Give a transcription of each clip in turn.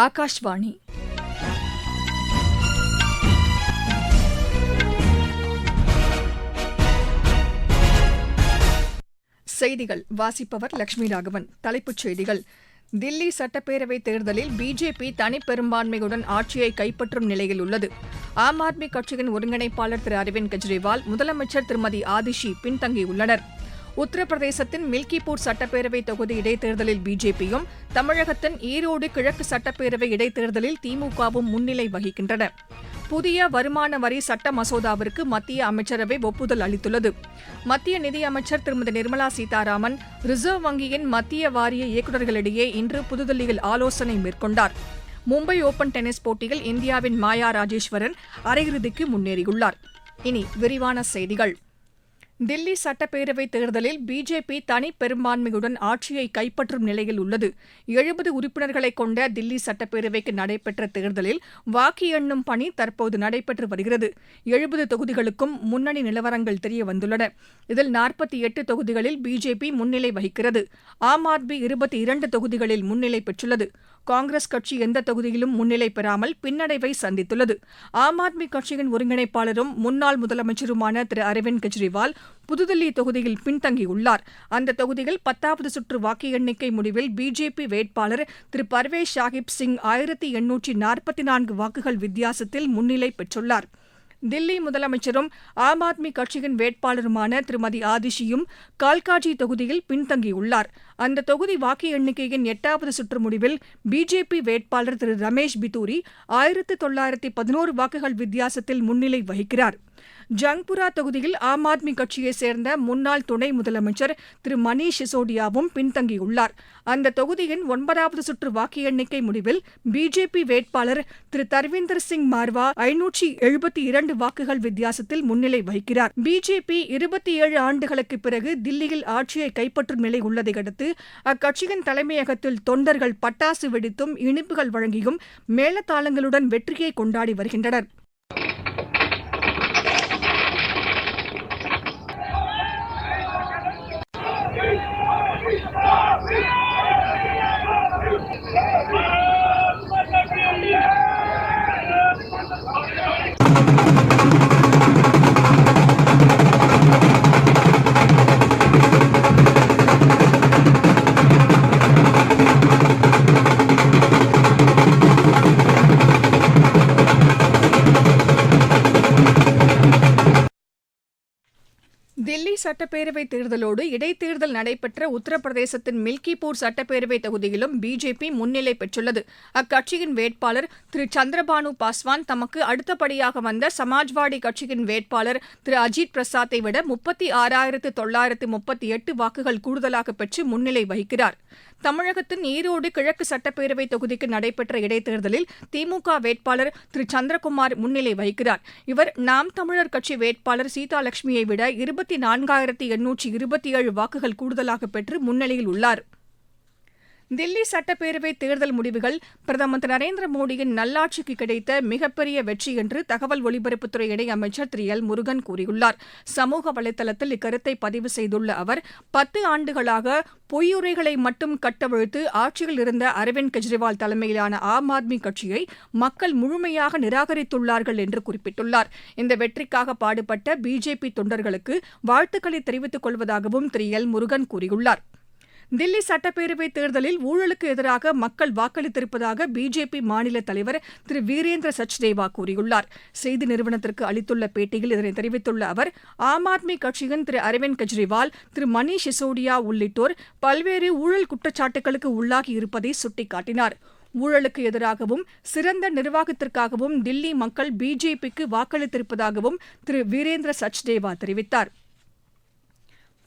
ஆகாஷ்வாணி செய்திகள். வாசிப்பவர் லட்சுமி ராகவன் தலைப்புச் செய்திகள். தில்லி சட்டப்பேரவைத் தேர்தலில் பிஜேபி தனிப்பெரும்பான்மையுடன் ஆட்சியை கைப்பற்றும் நிலையில் உள்ளது. ஆம் ஆத்மி கட்சியின் ஒருங்கிணைப்பாளர் திரு அரவிந்த் கெஜ்ரிவால் முதலமைச்சர் திருமதி ஆதிஷி பின்தங்கியுள்ளனா் உத்தரப்பிரதேசத்தின் மில்கிபூர் சட்டப்பேரவை தொகுதி இடைத்தேர்தலில் பிஜேபியும் தமிழகத்தின் ஈரோடு கிழக்கு சட்டப்பேரவை இடைத்தேர்தலில் திமுகவும் முன்னிலை வகிக்கின்றன. புதிய வருமான வரி சட்ட மசோதாவிற்கு மத்திய அமைச்சரவை ஒப்புதல் அளித்துள்ளது. மத்திய நிதியமைச்சர் திருமதி நிர்மலா சீதாராமன் ரிசர்வ் வங்கியின் மத்திய வாரிய இயக்குநர்களிடையே இன்று புதுதில்லியில் ஆலோசனை மேற்கொண்டார். மும்பை ஓபன் டென்னிஸ் போட்டியில் இந்தியாவின் மாயா ராஜேஸ்வரன் அரையிறுதிக்கு முன்னேறியுள்ளார். இனி விரிவான செய்திகள். தில்லி சட்டப்பேரவை தேர்தலில் பிஜேபி தனிப்பெரும்பான்மையுடன் ஆட்சியை கைப்பற்றும் நிலையில் உள்ளது. எழுபது உறுப்பினர்களை கொண்ட தில்லி சட்டப்பேரவைக்கு நடைபெற்ற தேர்தலில் வாக்கு எண்ணும் பணி தற்போது நடைபெற்று வருகிறது. எழுபது தொகுதிகளுக்கும் முன்னணி நிலவரங்கள் தெரிய வந்துள்ளன. இதில் நாற்பத்தி எட்டு தொகுதிகளில் பிஜேபி முன்னிலை வகிக்கிறது. ஆம் ஆத்மி இருபத்தி இரண்டு தொகுதிகளில் முன்னிலை பெற்றுள்ளது. காங்கிரஸ் கட்சி எந்த தொகுதியிலும் முன்னிலை பெறாமல் பின்னடைவை சந்தித்துள்ளது. ஆம் ஆத்மி கட்சியின் ஒருங்கிணைப்பாளரும் முன்னாள் முதலமைச்சருமான திரு அரவிந்த் கெஜ்ரிவால் புதுதில்லி தொகுதியில் பின்தங்கியுள்ளார். அந்த தொகுதியில் பத்தாவது சுற்று வாக்கு எண்ணிக்கை முடிவில் பிஜேபி வேட்பாளர் திரு பர்வேஷ் சாஹிப் சிங் ஆயிரத்தி எண்ணூற்றி நாற்பத்தி நான்கு வாக்குகள் வித்தியாசத்தில் முன்னிலை பெற்றுள்ளார். தில்லி முதலமைச்சரும் ஆம் ஆத்மி கட்சியின் வேட்பாளருமான திருமதி ஆதிஷியும் கால்காஜி தொகுதியில் பின்தங்கியுள்ளார். அந்த தொகுதி வாக்கு எண்ணிக்கையின் எட்டாவது சுற்று முடிவில் பிஜேபி வேட்பாளர் திரு ரமேஷ் பித்தூரி ஆயிரத்து தொள்ளாயிரத்தி பதினோரு வாக்குகள் வித்தியாசத்தில் முன்னிலை வகிக்கிறார். ஜங்புரா தொகுதியில் ஆம் ஆத்மி கட்சியைச் சேர்ந்த முன்னாள் துணை முதலமைச்சர் திரு மணீஷ் சிசோடியாவும் பின்தங்கியுள்ளார். அந்த தொகுதியின் ஒன்பதாவது சுற்று வாக்கு எண்ணிக்கை முடிவில் பிஜேபி வேட்பாளர் திரு தர்வீந்தர் சிங் மார்வா ஐநூற்றி எழுபத்தி இரண்டு வாக்குகள் வித்தியாசத்தில் முன்னிலை வகிக்கிறார். பிஜேபி இருபத்தி ஏழு ஆண்டுகளுக்கு பிறகு தில்லியில் ஆட்சியை கைப்பற்றும் நிலை உள்ளதை அடுத்து அக்கட்சியின் தலைமையகத்தில் தொண்டர்கள் பட்டாசு வெடித்தும் இனிப்புகள் வழங்கியும் மேளதாளங்களுடன் வெற்றியை கொண்டாடி வருகின்றனர். フフフフ。சட்டப்பேரவை தேர்தலோடு இடைத்தேர்தல் நடைபெற்ற உத்தரப்பிரதேசத்தின் மில்கிபூர் சட்டப்பேரவை தொகுதியிலும் பிஜேபி முன்னிலை பெற்றுள்ளது. அக்கட்சியின் வேட்பாளர் திரு சந்திரபானு பாஸ்வான் தமக்கு அடுத்தபடியாக வந்த சமாஜ்வாடி கட்சியின் வேட்பாளர் திரு அஜித் பிரசாத்தை விட முப்பத்தி ஆறாயிரத்து தொள்ளாயிரத்து முப்பத்தி எட்டு வாக்குகள் கூடுதலாக பெற்று முன்னிலை வகிக்கிறார். தமிழகத்தின் ஈரோடு கிழக்கு சட்டப்பேரவை தொகுதிக்கு நடைபெற்ற இடைத்தேர்தலில் திமுக வேட்பாளர் திரு. சந்திரகுமார் முன்னிலை வகிக்கிறார். இவர் நாம் தமிழர் கட்சி வேட்பாளர் சீதாலட்சுமியை விட இருபத்தி நான்காயிரத்தி எண்ணூற்றி இருபத்தி ஏழு வாக்குகள் கூடுதலாக பெற்று முன்னிலையில் உள்ளார். தில்லி சட்டப்பேரவை தேர்தல் முடிவுகள் பிரதமர் திரு நரேந்திர மோடியின் நல்லாட்சிக்கு கிடைத்த மிகப்பெரிய வெற்றி என்று தகவல் ஒலிபரப்புத்துறை இணையமைச்சர் திரு எல் முருகன் கூறியுள்ளார். சமூக வலைதளத்தில் இக்கருத்தை பதிவு செய்துள்ள அவர் பத்து ஆண்டுகளாக பொய்யுரைகளை மட்டும் கட்டவிழ்த்து ஆட்சியில் இருந்த அரவிந்த் கெஜ்ரிவால் தலைமையிலான ஆம் ஆத்மி கட்சியை மக்கள் முழுமையாக நிராகரித்துள்ளார்கள் என்று குறிப்பிட்டுள்ளார். இந்த வெற்றிக்காக பாடுபட்ட பிஜேபி தொண்டர்களுக்கு வாழ்த்துக்களை தெரிவித்துக் கொள்வதாகவும் திரு எல் முருகன் கூறியுள்ளார். தில்லி சட்டப்பேரவை தேர்தலில் ஊழலுக்கு எதிராக மக்கள் வாக்களித்திருப்பதாக பிஜேபி மாநில தலைவர் திரு வீரேந்திர சச்தேவா கூறியுள்ளார். செய்தி நிறுவனத்திற்கு அளித்துள்ள பேட்டியில் இதனை தெரிவித்துள்ள அவர் ஆம் ஆத்மி கட்சியின் திரு அரவிந்த் கெஜ்ரிவால் திரு மணீஷ் சிசோடியா உள்ளிட்டோர் பல்வேறு ஊழல் குற்றச்சாட்டுகளுக்கு உள்ளாகி இருப்பதை சுட்டிக்காட்டினார். ஊழலுக்கு எதிராகவும் சிறந்த நிர்வாகத்திற்காகவும் தில்லி மக்கள் பிஜேபிக்கு வாக்களித்திருப்பதாகவும் திரு வீரேந்திர சச்தேவா தெரிவித்தார்.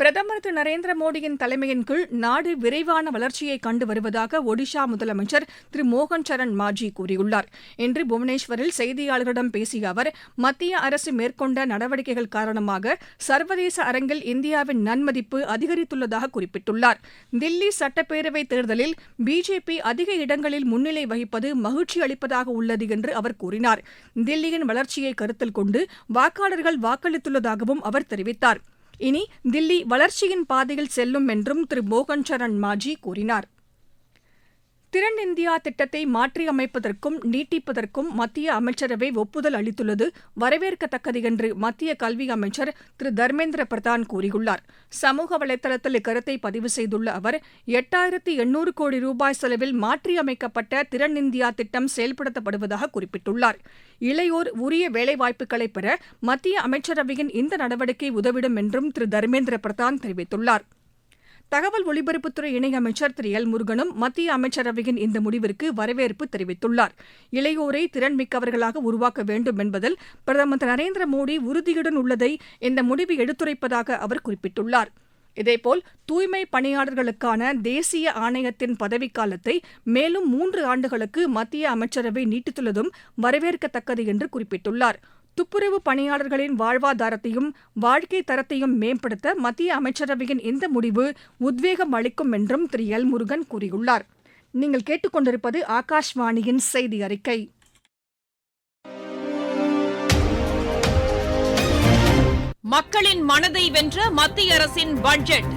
பிரதமர் திரு நரேந்திர மோடியின் தலைமையின் கீழ் நாடு விரைவான வளர்ச்சியை கண்டு வருவதாக ஒடிஷா முதலமைச்சர் திரு மோகன் சரண் மாஜி கூறியுள்ளார். இன்று புவனேஸ்வரில் செய்தியாளர்களிடம் பேசிய அவர் மத்திய அரசு மேற்கொண்ட நடவடிக்கைகள் காரணமாக சர்வதேச அரங்கில் இந்தியாவின் நன்மதிப்பு அதிகரித்துள்ளதாக குறிப்பிட்டுள்ளார். தில்லி சட்டப்பேரவை தேர்தலில் பிஜேபி அதிக இடங்களில் முன்னிலை வகிப்பது மகிழ்ச்சி அளிப்பதாக உள்ளது என்று அவர் கூறினார். தில்லியின் வளர்ச்சியை கருத்தில் கொண்டு வாக்காளர்கள் வாக்களித்துள்ளதாகவும் அவர் தெரிவித்தார். இனி தில்லி வளர்ச்சியின் பாதையில் செல்லும் என்றும் திரு மோகன் சரண் மாஜி கூறினார். திறன் இந்தியா திட்டத்தை மாற்றியமைப்பதற்கும் நீட்டிப்பதற்கும் மத்திய அமைச்சரவை ஒப்புதல் அளித்துள்ளது. வரவேற்கத்தக்கது என்று மத்திய கல்வி அமைச்சர் திரு. தர்மேந்திர பிரதான் கூறியுள்ளார். சமூக வலைதளத்தில் இக்கருத்தை பதிவு செய்துள்ள அவர் எட்டாயிரத்து எண்ணூறு கோடி ரூபாய் செலவில் மாற்றியமைக்கப்பட்ட திறன் இந்தியா திட்டம் செயல்படுத்தப்படுவதாக குறிப்பிட்டுள்ளார். இளையோர் உரிய வேலைவாய்ப்புகளை பெற மத்திய அமைச்சரவையின் இந்த நடவடிக்கை உதவிடும் என்றும் திரு. தர்மேந்திர பிரதான் தெரிவித்துள்ளார். தகவல் ஒலிபரப்புத்துறை இணையமைச்சர் திரு. எல். முருகனும் மத்திய அமைச்சரவையின் இந்த முடிவிற்கு வரவேற்பு தெரிவித்துள்ளார். இளையோரை திறன் மிக்கவர்களாக உருவாக்க வேண்டும் என்பதில் பிரதமர் திரு. நரேந்திர மோடி உறுதியுடன் உள்ளதை இந்த முடிவு எடுத்துரைப்பதாக அவர் குறிப்பிட்டுள்ளார். இதேபோல் தூய்மை பணியாளர்களுக்கான தேசிய ஆணையத்தின் பதவிக்காலத்தை மேலும் மூன்று ஆண்டுகளுக்கு மத்திய அமைச்சரவை நீட்டித்துள்ளதும் வரவேற்கத்தக்கது என்று குறிப்பிட்டுள்ளார். துப்புரவு பணியாளர்களின் வாழ்வாதாரத்தையும் வாழ்க்கை தரத்தையும் மேம்படுத்த மத்திய அமைச்சரவையின் இந்த முடிவு உத்வேகம் அளிக்கும் என்றும் திரு. எல். முருகன் கூறியுள்ளார். நீங்கள் கேட்டுக்கொண்டிருப்பது ஆகாஷ்வாணியின் செய்தி அறிக்கை. மக்களின் மனதை வென்ற மத்திய அரசின் பட்ஜெட்.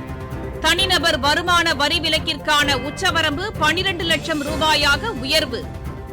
தனிநபர் வருமான வரி விலக்கிற்கான உச்சவரம்பு பனிரண்டு லட்சம் ரூபாயாக உயர்வு.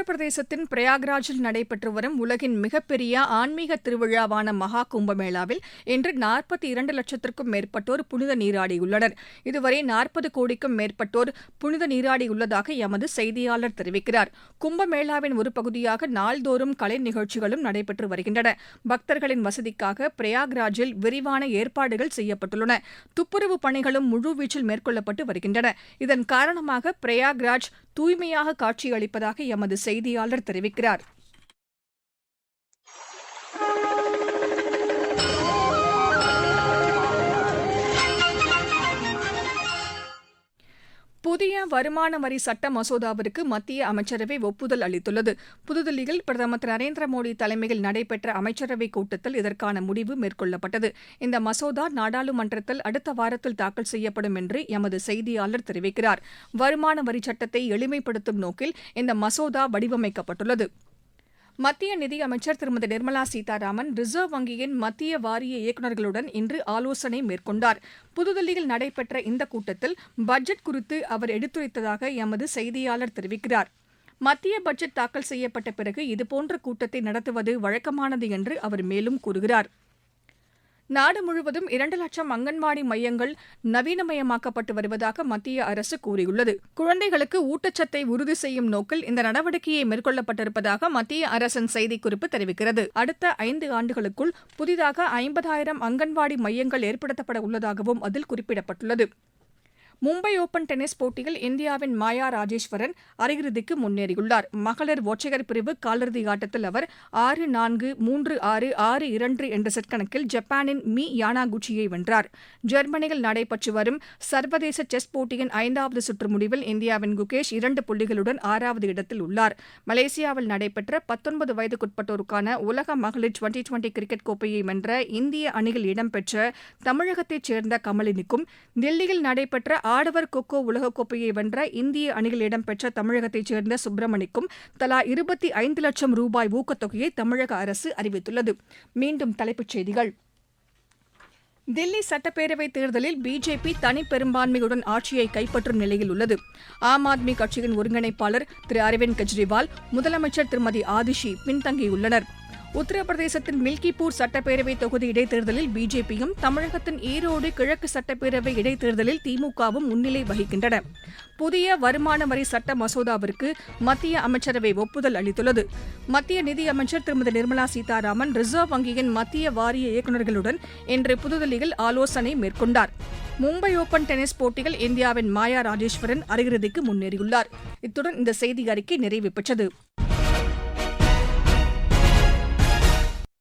உத்தரப்பிரதேசத்தின் பிரயாக்ராஜில் நடைபெற்று வரும் உலகின் மிகப்பெரிய ஆன்மீக திருவிழாவான மகா கும்பமேளாவில் இன்று நாற்பத்தி இரண்டு லட்சத்திற்கும் மேற்பட்டோர் புனித நீராடியுள்ளனர் இதுவரை நாற்பது கோடிக்கும் மேற்பட்டோர் புனித நீராடியுள்ளதாக எமது செய்தியாளர் தெரிவிக்கிறார். கும்பமேளாவின் ஒரு பகுதியாக நாள்தோறும் கலை நிகழ்ச்சிகளும் நடைபெற்று வருகின்றன. பக்தர்களின் வசதிக்காக பிரயாக்ராஜில் விரிவான ஏற்பாடுகள் செய்யப்பட்டுள்ளன. துப்புரவு பணிகளும் முழுவீச்சில் மேற்கொள்ளப்பட்டு வருகின்றன. இதன் காரணமாக பிரயாக்ராஜ் தூய்மையாக காட்சியளிப்பதாக எமது செய்தியாளர் தெரிவிக்கிறார். புதிய வருமான வரி சட்ட மசோதாவிற்கு மத்திய அமைச்சரவை ஒப்புதல் அளித்துள்ளது. புதுதில்லியில் பிரதமர் திரு நரேந்திர மோடி தலைமையில் நடைபெற்ற அமைச்சரவைக் கூட்டத்தில் இதற்கான முடிவு மேற்கொள்ளப்பட்டது. இந்த மசோதா நாடாளுமன்றத்தில் அடுத்த வாரத்தில் தாக்கல் செய்யப்படும் என்று எமது செய்தியாளர் தெரிவிக்கிறார். வருமான வரி சட்டத்தை எளிமைப்படுத்தும் நோக்கில் இந்த மசோதா வடிவமைக்கப்பட்டுள்ளது. மத்திய நிதியமைச்சர் திருமதி நிர்மலா சீதாராமன் ரிசர்வ் வங்கியின் மத்திய வாரிய இயக்குநர்களுடன் இன்று ஆலோசனை மேற்கொண்டார். புதுதில்லியில் நடைபெற்ற இந்த கூட்டத்தில் பட்ஜெட் குறித்து அவர் எடுத்துரைத்ததாக எமது செய்தியாளர் தெரிவிக்கிறார். மத்திய பட்ஜெட் தாக்கல் செய்யப்பட்ட பிறகு இதுபோன்ற கூட்டத்தை நடத்துவது வழக்கமானது என்று அவர் மேலும் கூறுகிறார். நாடு முழுவதும் இரண்டு லட்சம் அங்கன்வாடி மையங்கள் நவீனமயமாக்கப்பட்டு வருவதாக மத்திய அரசு கூறியுள்ளது. குழந்தைகளுக்கு ஊட்டச்சத்தை உறுதி செய்யும் நோக்கில் இந்த நடவடிக்கையை மேற்கொள்ளப்பட்டிருப்பதாக மத்திய அரசின் செய்திக்குறிப்பு தெரிவிக்கிறது. அடுத்த ஐந்து ஆண்டுகளுக்குள் புதிதாக ஐம்பதாயிரம் அங்கன்வாடி மையங்கள் ஏற்படுத்தப்பட உள்ளதாகவும் அதில் குறிப்பிடப்பட்டுள்ளது. மும்பை ஓபன் டென்னிஸ் போட்டியில் இந்தியாவின் மாயா ராஜேஸ்வரன் அரையிறுதிக்கு முன்னேறியுள்ளார். மகளிர் ஒற்றையர் பிரிவு காலிறுதி ஆட்டத்தில் அவர் ஆறு நான்கு மூன்று ஆறு ஆறு இரண்டு என்ற செட் கணக்கில் ஜப்பானின் மீ யானாகுச்சியை வென்றார். ஜெர்மனியில் நடைபெற்று வரும் சர்வதேச செஸ் போட்டியின் ஐந்தாவது சுற்று முடிவில் இந்தியாவின் குகேஷ் இரண்டு புள்ளிகளுடன் ஆறாவது இடத்தில் உள்ளார். மலேசியாவில் நடைபெற்ற பத்தொன்பது வயதுக்குட்பட்டோருக்கான உலக மகளிர் டுவெண்டி டுவெண்டி கிரிக்கெட் கோப்பையை வென்ற இந்திய அணியில் இடம்பெற்ற தமிழகத்தைச் சேர்ந்த கமலினிக்கும் தில்லியில் நடைபெற்ற ஆடவர் கொக்கோ உலகக்கோப்பையை வென்ற இந்திய அணியில் இடம்பெற்ற தமிழகத்தைச் சேர்ந்த சுப்பிரமணிக்கும் தலா இருபத்தி ஐந்து லட்சம் ரூபாய் ஊக்கத்தொகையை தமிழக அரசு அறிவித்துள்ளது. மீண்டும் தலைப்புச் செய்திகள். தில்லி சட்டப்பேரவை தேர்தலில் பிஜேபி தனிப்பெரும்பான்மையுடன் ஆட்சியை கைப்பற்றும் நிலையில் உள்ளது. ஆம் ஆத்மி கட்சியின் ஒருங்கிணைப்பாளர் திரு அரவிந்த் கெஜ்ரிவால் முதலமைச்சர் திருமதி ஆதிஷி பின்தங்கியுள்ளனர். உத்தரப்பிரதேசத்தின் மில்கிப்பூர் சட்டப்பேரவை தொகுதி இடைத்தேர்தலில் பிஜேபியும் தமிழகத்தின் ஈரோடு கிழக்கு சட்டப்பேரவை இடைத்தேர்தலில் திமுகவும் முன்னிலை வகிக்கின்றன. புதிய வருமான வரி சட்ட மசோதாவிற்கு மத்திய அமைச்சரவை ஒப்புதல் அளித்துள்ளது. மத்திய நிதியமைச்சர் திருமதி நிர்மலா சீதாராமன் ரிசர்வ் வங்கியின் மத்திய வாரிய இயக்குநர்களுடன் இன்று புதுதில்லியில் ஆலோசனை மேற்கொண்டார். மும்பை ஓபன் டென்னிஸ் போட்டியில் இந்தியாவின் மாயா ராஜேஸ்வரன் அரையிறுதிக்கு முன்னேறியுள்ளார். இத்துடன் இந்த செய்தி அறிக்கை நிறைவு பெற்றது.